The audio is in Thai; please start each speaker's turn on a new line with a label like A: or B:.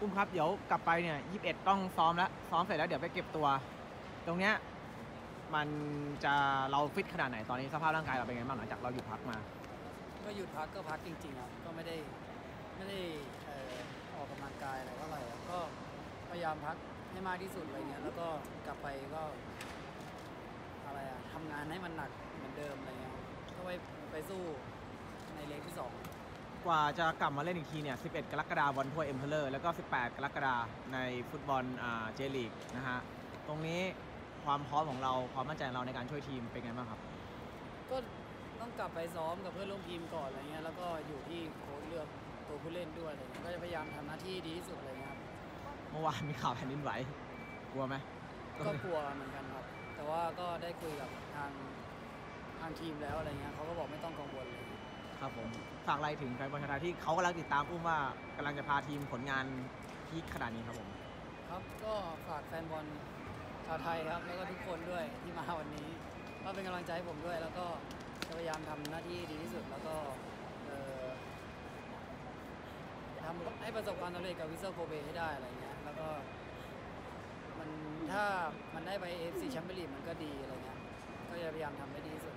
A: อุ้มครับเดี๋ยวกลับไปเนี่ยยี่สิบเอ็ดต้องซ้อมแล้วซ้อมเสร็จแล้วเดี๋ยวไปเก็บตัว ตรงเนี้ยมันจะเราฟิตขนาดไหนตอนนี้สภาพร่างกายเราเป็นไงบ้างหลังจากเราหยุดพักมา
B: ก็หยุดพักก็พักจริงๆครับก็ไม่ได้ไม่ได้เอ่อออกกำลังกายอะไรเท่าไหร่ครับก็พยายามพักให้มากที่สุดอะไรเงี้ยแล้วก็กลับไปก็อะไรอะทำงานให้มันหนักเหมือนเดิมอะไรเงี้ยครับก็ไปไปสู้ในเลกที่สอง
A: กว่าจะกลับมาเล่นอีกทีเนี่ย 11 กรกฎาคมวันถ้วยเอ็มเพลเลอร์แล้วก็ 18 กรกฎาคมในฟุตบอลอ่าเจลีกนะฮะ ตรงนี้ความพร้อมของเราความมั่นใจของเราในการช่วยทีมเป็นไงบ้างครับ
B: ก็ต้องกลับไปซ้อมกับเพื่อนร่วมทีมก่อนอะไรเงี้ยแล้วก็อยู่ที่โค้ชเลือกตัวผู้เล่นด้วยอะไรเงี้ยก็จะพยายามทำหน้าที่ดีที่สุดอะไรเงี้ยครับ
A: เมื่อวานมีข่าวแผ่นดินไหวกลัวไหม
B: ก็กลัวเหมือนกันครับ แต่ว่าก็ได้คุยกับทางทางทีมแล้วอะไรเงี้ยเขาก็บอกไม่ต้องกังวลเลย
A: ครับผมฝากอะไรถึงแฟนบอลชาวไทยที่เขากำลังติดตามอุ้มว่ากำลังจะพาทีมผลงานพีคขนาดนี้ครับผม
B: ครับก็ฝากแฟนบอลชาวไทยครับแล้วก็ทุกคนด้วยที่มาวันนี้ ก็เป็นกำลังใจให้ผมด้วย แล้วก็จะพยายามทำหน้าที่ดีที่สุด แล้วก็เอ่อทำให้ประสบความสำเร็จกับวิเซอร์โกเบให้ได้อะไรเงี้ยแล้วก็มันถ้ามันได้ไป AFC แชมเปี้ยนลีกมันก็ดีอะไรเงี้ยก็จะพยายามทำให้ดีที่สุด